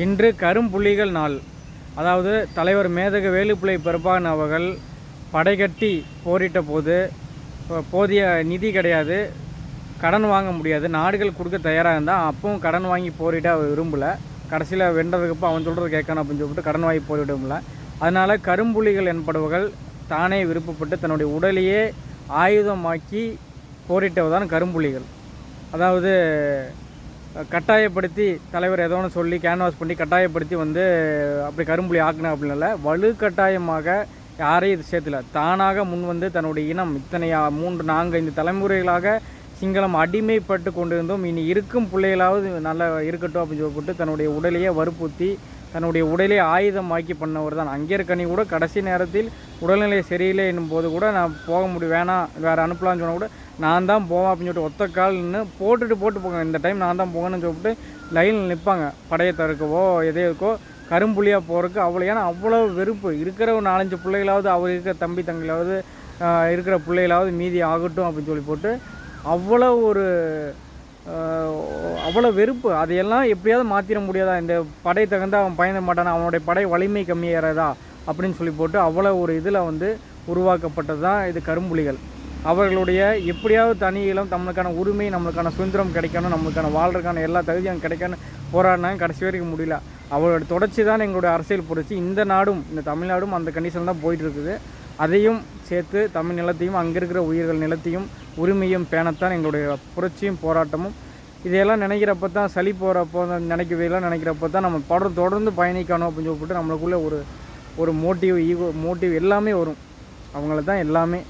இன்று கரும்புள்ளிகள் நாள். அதாவது தலைவர் மேதக வேலுப்பிள்ளை பெருப்பான் அவர்கள் படைகட்டி போரிட்ட போது போதிய நிதி கிடையாது. கடன் வாங்க முடியாது. நாடுகள் கொடுக்க தயாராக இருந்தால் அப்பவும் கடன் வாங்கி போரிட அவர் விரும்பலை. கடைசியில் வென்றதுக்கப்புறம் அவன் சொல்கிறது கேட்கணும் அப்படின்னு சொல்லிட்டு கடன் வாங்கி போரிட அதனால் கரும்புலிகள் என்பவர்கள் தானே விருப்பப்பட்டு தன்னுடைய உடலையே ஆயுதமாக்கி போரிட்டவர் தான் கரும்புலிகள். அதாவது கட்டாயப்படுத்தி தலைவர் ஏதோ ஒன்று சொல்லி கேன்வாஸ் பண்ணி கட்டாயப்படுத்தி வந்து அப்படி கரும்புலி ஆக்கினேன் அப்படின்னு இல்லை வலுக்கட்டாயமாக யாரையும் இது சேர்த்துல. தானாக முன் வந்து தன்னுடைய இனம் இத்தனை மூன்று நான்கு ஐந்து தலைமுறைகளாக சிங்களம் அடிமைப்பட்டு கொண்டிருந்தோம். இனி இருக்கும் பிள்ளைகளாவது நல்லா இருக்கட்டும் அப்படின்னு சொல்லிட்டு தன்னுடைய உடலையே வற்புறுத்தி தன்னுடைய உடலை ஆயுதமாக்கி பண்ணவர் தான். அங்கே அங்கேற்கனி கூட கடைசி நேரத்தில் உடல்நிலை சரியில்லை என்னும் போது கூட நான் போக முடியும் வேணாம் வேறு அனுப்பலாம்னு சொன்னால் கூட நான் தான் போவேன் அப்படின்னு சொல்லிட்டு ஒத்த கால் நின்று போட்டுட்டு போட்டு போங்க. இந்த டைம் நான் தான் போகணும்னு சொல்லிட்டு லைனில் நிற்பாங்க படையை தருக்கவோ எதே இருக்கோ கரும்புலியாக போகிறதுக்கு அவ்வளோ ஏன்னா அவ்வளோ வெறுப்பு. இருக்கிற ஒரு நாலஞ்சு பிள்ளைகளாவது அவர் இருக்கிற தம்பி தங்களாவது இருக்கிற பிள்ளைகளாவது மீதி ஆகட்டும் அப்படின்னு சொல்லி போட்டு அவ்வளோ ஒரு அவ்வளோ வெறுப்பு. அதையெல்லாம் எப்படியாவது மாற்றிட முடியாதா? இந்த படை தகுந்த அவன் பயண மாட்டானா? அவனுடைய படை வலிமை கம்மியாகிறதா அப்படின்னு சொல்லி போட்டு அவ்வளோ ஒரு இதில் வந்து உருவாக்கப்பட்டது தான் இது கரும்புலிகள். அவர்களுடைய எப்படியாவது தனி இளம் நம்மளுக்கான உரிமை நம்மளுக்கான சுதந்திரம் கிடைக்கணும் நம்மளுக்கான வாழ்றதுக்கான எல்லா தகுதியும் கிடைக்கணும் போராடினாங்க கடைசி வரைக்கும் முடியல. அவரோட தொடர்ச்சி தான் எங்களுடைய அரசியல் புரட்சி. இந்த நாடும் இந்த தமிழ்நாடும் அந்த கண்டிஷன் தான் போயிட்டு இருக்குது. அதையும் சேர்த்து தமிழ் நிலத்தையும் அங்கே இருக்கிற உயிர்கள் நிலத்தையும் உரிமையும் பேணத்தான் எங்களுடைய புரட்சியும் போராட்டமும். இதையெல்லாம் நினைக்கிறப்ப தான் சளி போகிறப்போ நினைக்கிறதெல்லாம் நினைக்கிறப்ப தான் நம்ம படம் தொடர்ந்து பயணிக்கணும் அப்படின்னு சொல்லிட்டு நம்மளுக்குள்ளே ஒரு ஒரு மோட்டிவ் ஈகோ மோட்டிவ் எல்லாமே வரும். அவங்கள தான் எல்லாமே